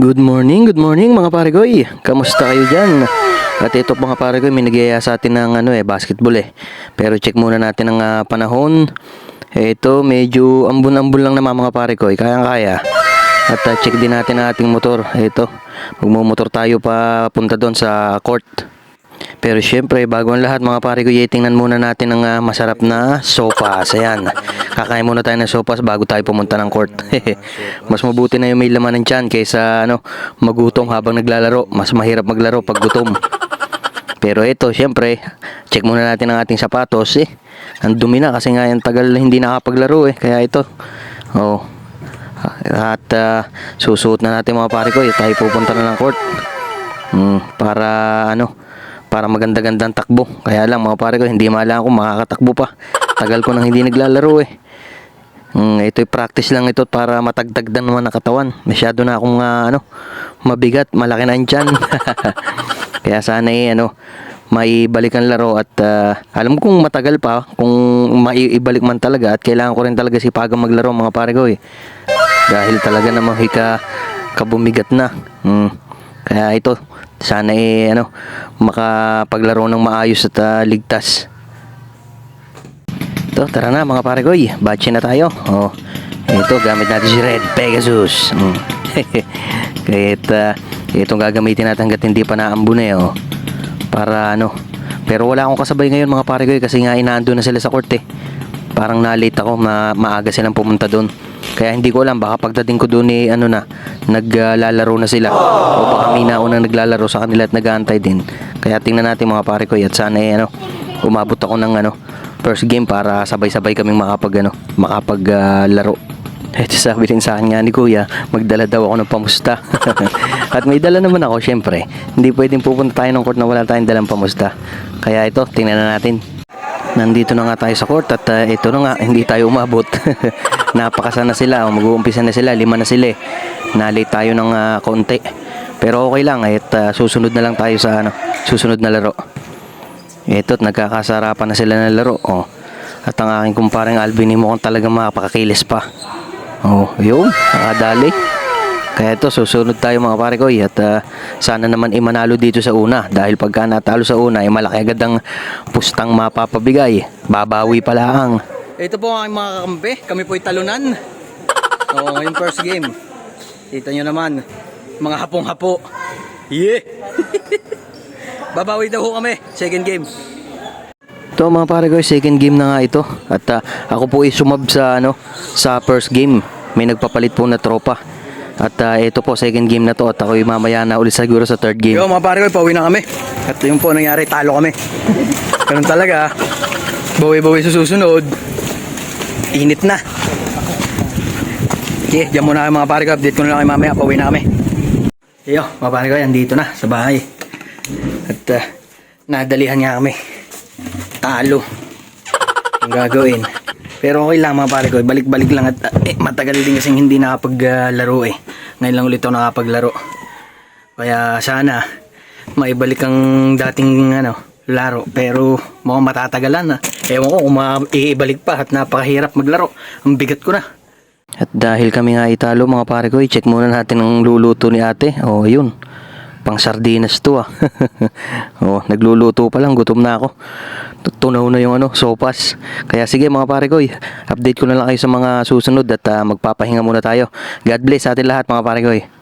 Good morning, good morning mga paregoy. Kamusta kayo dyan? At ito mga paregoy, may nagyaya sa atin ng ano eh, basketball eh. Pero check muna natin ang ah, panahon. Ito, medyo ambon-ambon lang naman mga paregoy, kayang-kaya. At ah, check din natin ang ating motor. Ito, magmumotor tayo pa punta doon sa court. Pero syempre, bago ang lahat mga pare ko, tingnan muna natin ang ah, masarap na sopas. Ayan. Kakain muna tayo ng sopas bago tayo pumunta ng court. Mas mabuti na yung may laman ng tiyan kaysa ano, magutom habang naglalaro. Mas mahirap maglaro pag gutom. Pero ito, syempre, check muna natin ang ating sapatos eh. Ang dumi na kasi nga yung tagal hindi nakapaglaro eh. Kaya ito, oh. At ah, susuot na natin mga pare ko, eh, tayo pupunta na ng court. Hmm, para ano, para maganda-gandang takbo. Kaya lang mga pare ko, hindi maalam kung makakatakbo pa. Tagal ko nang hindi naglalaro eh. Mm, ito'y practice lang ito para matagtagdan naman ang katawan. Masyado na akong ah, ano, mabigat, malaki na ang tiyan. Kaya sana eh, ano, maibalik ang laro at ah, alam ko kung matagal pa, kung maibalik man talaga at kailangan ko rin talaga si Pagang maglaro mga pare ko eh. Dahil talaga namang hika kabumigat na. Mm. Kaya ito, sana eh, ano, makapaglaro ng maayos at ah, ligtas. Ito, tara na mga pare ko, eh. batche na tayo. Oh, ito, gamit natin si Red Pegasus. Mm. Kahit, uh, itong gagamitin natin hanggat hindi pa naambun eh, oh. Para ano, pero wala akong kasabay ngayon mga pare ko, eh, kasi nga inaando na sila sa court eh. Parang na-late ako, ma maaga silang pumunta doon. Kaya hindi ko alam, baka pagdating ko doon eh, ano na, naglalaro na sila. O baka may nauna naglalaro sa kanila at nag-aantay din. Kaya tingnan natin mga pare ko, at sana eh, ano, umabot ako ng ano, first game para sabay-sabay kaming makapag ano, makapaglaro. Ito sabi rin sa akin nga ni Kuya, magdala daw ako ng pamusta. At may dala naman ako, syempre. Hindi pwedeng pupunta tayo ng court na wala tayong dalang pamusta. Kaya ito, tingnan na natin. Nandito na nga tayo sa court at uh, ito na nga, hindi tayo umabot. Napakasana sila, o mag-uumpisa na sila, lima na sila eh. Nalate tayo ng ah, konti. Pero okay lang, at ah, susunod na lang tayo sa ano, susunod na laro. Ito, nagkakasarapan na sila ng laro. Oh. At ang aking kumpareng Alvin, mo kung talagang makapakakilis pa. Oh, yun, nakadali. Kaya ito, susunod tayo mga pare ko. At ah, sana naman imanalo dito sa una. Dahil pagka natalo sa una, ay malaki agad ang pustang mapapabigay. Babawi pala ang. Ito po ang mga kakampi. Kami po talunan. Oo, ngayong first game. Kita nyo naman, mga hapong-hapo. Yeah! Babawi daw ho kami, second game. Ito mga pare ko, second game na nga ito. At ah, ako po ay sumab sa ano sa first game. May nagpapalit po na tropa. At ah, ito po second game na to at ako ay mamaya na ulit siguro sa third game. Yo mga pare ko, pauwi na kami. At yung po nangyari, talo kami. Ganun talaga. Bawi-bawi sa susunod. Init na. Okay, dyan muna kayo mga pare ko. Update ko na lang kayo mamaya. Pauwi na kami. Yo, mga pare ko, yan dito na sa bahay. At ah, nadalihan nga kami. Talo. Ang gagawin. Pero okay lang mga pare ko. Balik-balik lang at ah, eh, matagal din kasing hindi nakapaglaro eh. Ngayon lang ulit ako nakapaglaro. Kaya sana maibalik ang dating ano, laro. Pero mukhang matatagalan na. Ewan ko kung maibalik pa at napakahirap maglaro. Ang bigat ko na. At dahil kami nga italo mga pare ko, i-check muna natin ang luluto ni ate. Oh, yun. Pang sardinas to ah. oh, nagluluto pa lang, gutom na ako. Tunaw na yung ano, sopas. Kaya sige mga pare ko, update ko na lang kayo sa mga susunod at ah, magpapahinga muna tayo. God bless atin lahat mga pare ko.